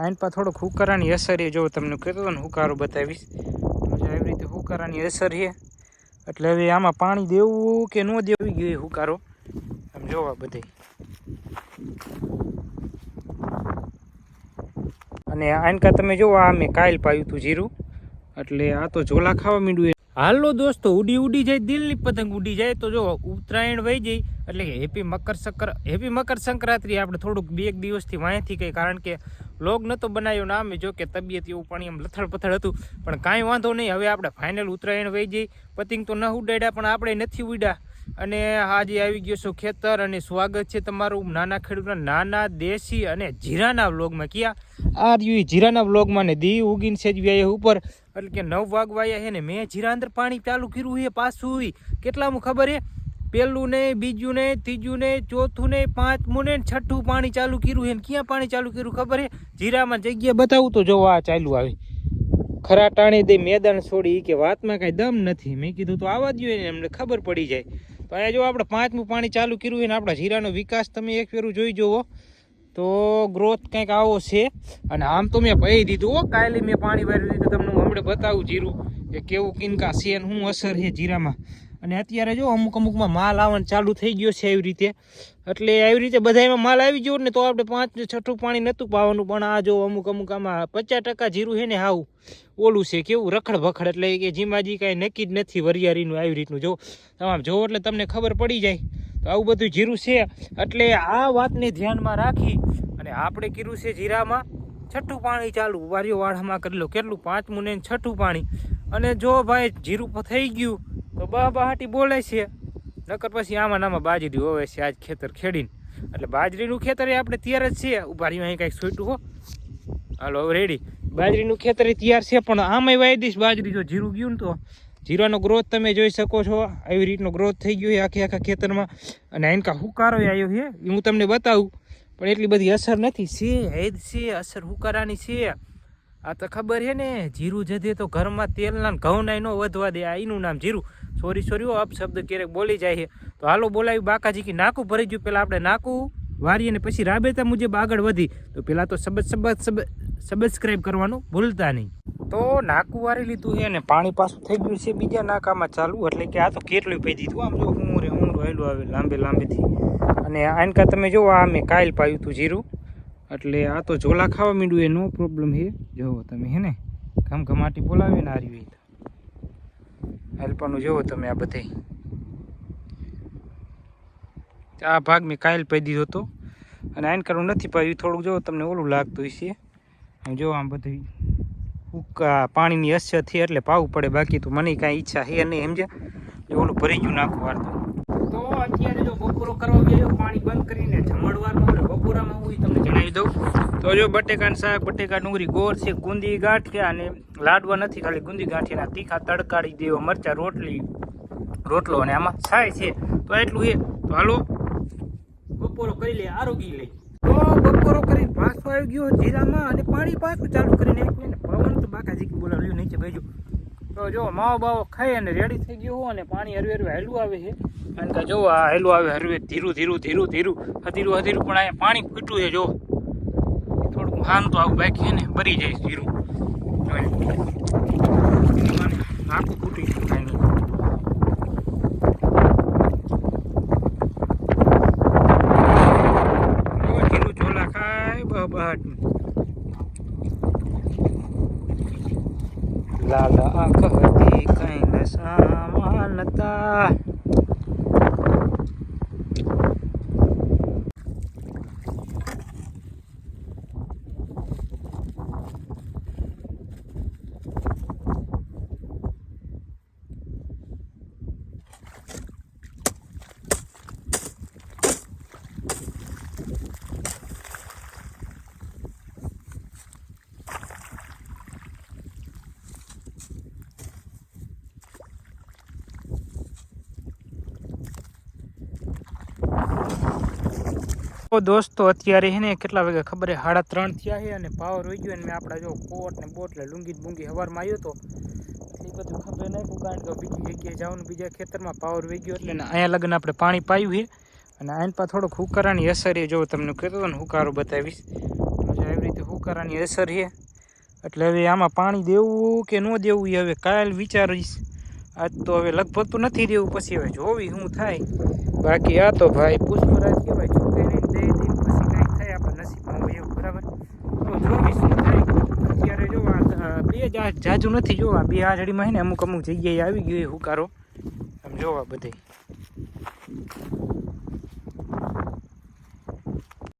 આઈન પર થોડોક હુકારાની અસર છે. જો તમને કહેતો હતો ને, હુકારો બતાવીશ. જો એવી રીતે હુકારાની અસર છે. એટલે હવે આમાં પાણી દેવું કે ન દેવું ગયું હુકારો. આમ જોવા બધે અને આનકા તમે જોવો, આ મેં કાલ પાયું હતું જીરું. એટલે આ તો ઝોલા ખાવા માંડ્યું. હાલો દોસ્તો, ઉડી ઉડી જાય, દિલની પતંગ ઉડી જાય. તો જો, ઉત્તરાયણ વહી જાય એટલે હેપી મકર સંક્ર, હેપી મકર સંક્રાંતિ આપણે થોડુંક બે એક દિવસથી વાંયથી કંઈ કારણ કે લોગ નહોતો બનાવ્યો ને અમે જો કે તબિયત એવું પાણી એમ લથડ પથડ હતું. પણ કાંઈ વાંધો નહીં, હવે આપણે ફાઇનલ ઉત્તરાયણ વહી જઈ પતંગ તો ન ઉડાડ્યા, પણ આપણે નથી ઉડ્યા અને આજે આવી ગયો છું ખેતર અને સ્વાગત છે તમારું નાના ખેડૂતના નાના દેશી અને જીરાના વ્લોગમાં. ક્યાં? આ રહ્યું જીરાના વ્લોગમાં ને દી ઉગીને સેજ વ્યાય ઉપર. એટલે કે નવ વાગવાયા છે ને મેં જીરા અંદર પાણી ચાલુ કર્યું એ પાછું. કેટલામું ખબર હે? પહેલું ને, બીજું ને, ત્રીજું ને, ચોથું ને, પાંચમું ને છઠ્ઠું પાણી ચાલુ કર્યું ને ક્યાં પાણી ચાલુ કર્યું ખબર હે? જીરામાં જગ્યા બતાવું તો જો આ ચાલુ આવે. ખરા ટાણી દે મેદાન છોડી કે વાતમાં કાંઈ દમ નથી. મેં કીધું તો આવા દો એને એમને ખબર પડી જાય. અહીંયા જો આપણે પાંચમું પાણી ચાલુ કર્યું હોય ને આપણા જીરાનો વિકાસ, તમે એક ફેરું જોઈ જુઓ તો ગ્રોથ કંઈક આવો છે. અને આમ તો મેં કહી દીધું હો, કાલે મેં પાણી વાળી દીધું તમને હમણાં બતાવું જીરું કે કેવું કિનકા છે ને શું અસર છે જીરામાં. અને અત્યારે જો અમુક અમુકમાં માલ આવવાનું ચાલુ થઈ ગયો છે એવી રીતે. એટલે એવી રીતે બધામાં માલ આવી ગયો ને તો આપણે પાંચ છઠ્ઠું પાણી નહોતું પાવાનું, પણ આ જો અમુક અમુક આમાં પચાસ ટકા જીરું છે ને આવું ઓલું છે, કેવું રખડ ભખડ એટલે કે જીમાજી કાંઈ નક્કી જ નથી વરિયાળીનું આવી રીતનું. જો તમામ જોવો એટલે તમને ખબર પડી જાય. તો આવું બધું જીરું છે, એટલે આ વાતને ધ્યાનમાં રાખી અને આપણે કીધું છે જીરામાં છઠ્ઠું પાણી ચાલુ. વારીઓ વાળામાં કરી લો. કેટલું? પાંચમું ને છઠ્ઠું પાણી. અને જો ભાઈ જીરું થઈ ગયું તો બા બહાટી બોલે છે. નકર પછી આમાં નામાં બાજરી હોવે છે આજ ખેતર ખેડીને. એટલે બાજરીનું ખેતર એ આપણે તૈયાર જ છે. ઊભા રહ્યું અહીં કાંઈક છૂટું હો. હાલો, હવે રેડી બાજરીનું ખેતર એ તૈયાર છે, પણ આમાંય વાઈ દઈશ બાજરી જો જીરું ગયું ને તો. જીરાનો ગ્રોથ તમે જોઈ શકો છો. આવી રીતનો ગ્રોથ થઈ ગયો છે આખે આખા ખેતરમાં. અને આનકા હુકારો આવ્યો છે. એ હું તમને બતાવું. પણ એટલી બધી અસર નથી. છે હેદ છે. અસર હુકારાની છે. આ તો ખબર છે ને, જીરું જધે તો ઘરમાં તેલના ઘઉંના ન વધવા દે, આ એનું નામ જીરું. સોરી સોરી હો અપશબ્દ ક્યારેક બોલી જાય છે. તો હાલો બોલાવી બાકાજી કે નાકું ભરી ગયું પેલા આપણે નાકું વારી અને પછી રાબેતા મુજબ આગળ વધી. તો પેલા તો સબ સબ સબસ્ક્રાઈબ કરવાનું ભૂલતા નહીં. તો નાકું વારી લીધું છે અને પાણી પાછું થઈ ગયું છે બીજા નાકામાં ચાલુ. એટલે કે આ તો કેટલું પી દીધું. આમ જો હું રે, હું આવે, લાંબે લાંબેથી. અને આનકા તમે જો આ મેં કાયલ પાયું હતું જીરું. એટલે આ તો ઝોલા ખાવા માંડ્યું એ, નો પ્રોબ્લેમ છે જોવો તમે હે ને, ઘમઘમાટી બોલાવે ને તો. હેલ્પરનું જોવો તમે આ બધે. આ ભાગ મેં કાયલ પાઈ દીધો હતો. અને આઈન કરવું નથી પાયું થોડુંક જો તમને ઓલું લાગતું હશે. આમ જો આમ બધું. ઉકા પાણીની અસર થઈ એટલે પાવું પડે, બાકી તો મને કાંઈ ઈચ્છા છે નહીં, સમજ્યા? ઓલું ભરી ગયું નાખું વાળતું તો અત્યારે જો બપોરો કરવા ગયો પાણી બંધ કરીને જમણવારનો અને બપોરામાં હું તમને જણાવી દઉં. તો જો બટેકાનું શાક બટેકા ડુંગળી ગોળ છે, ગુંદી ગાંઠિયા અને લાડવા નથી, ખાલી ગુંદી ગાંઠિયાના તીખા તડકાડી દેવો મરચા, રોટલી, રોટલો અને આમાં છાય છે. તો એટલું એ તો હાલો, બપોરો કરી લે, આરોગી લઈ તો બપોરો કરી પાછો આવી ગયો જીરામાં અને પાણી પાછું ચાલુ કરીને નાખ્યું ને પવન તો બાકાજી બોલાવ્યું, નીચે બેજો તો જો માવો બાવો ખાઈ અને રેડી થઈ ગયો હોય અને પાણી હરવે હરવે હેલું આવે છે. કારણ કે જો આ હેલું આવે હરવે ધીરું ધીરું ધીરું ધીરું, હધીરું હધીરું, પણ અહીંયા પાણી ફૂટ્યું છે, જો. થોડુંક હાન તો આવું બાકી છે ને ભરી જાય ધીરું. આખું ફૂટી ગયું ખાય બહાટ લાલ આંખ હતી કઈ નશામાં દોસ્તો, અત્યારે છે ને કેટલા વાગે ખબર છે સાડા ત્રણ થયા છે અને પાવર વહી ગયો અને મેં આપણા જો કોટ ને બોટ ને લુંગી બુંગી હવારમાં આવ્યો તો, એટલી બધું ખબર નાખ્યું કારણ કે બીજી જગ્યાએ જવાનું, બીજા ખેતરમાં પાવર વહી ગયો એટલે અહીંયા લગ્ન આપણે પાણી પાયું છે અને આઈન પા થોડોક હુકારાની અસર એ જો તમને કહેતો હતો ને હુકારો બતાવીશ. એવી રીતે હુકારાની અસર છે એટલે હવે આમાં પાણી દેવું કે ન દેવું એ હવે કાલ વિચારીશ. આજ તો હવે લગભગ તો નથી દેવું પછી હવે જોવી શું થાય. બાકી આ તો ભાઈ પુષ્પરાજ કહેવાય છોકરીને દઈ દઈને પછી કાંઈ થાય આપણે નસીબમાં હોય એવું, બરાબર? તો જોવી શું થાય. અત્યારે જો બે જ જાજુ નથી જોવા, બે હાજરીમાં હે ને અમુક અમુક જગ્યાએ આવી ગયો હુકારો. આમ જોવા બધે.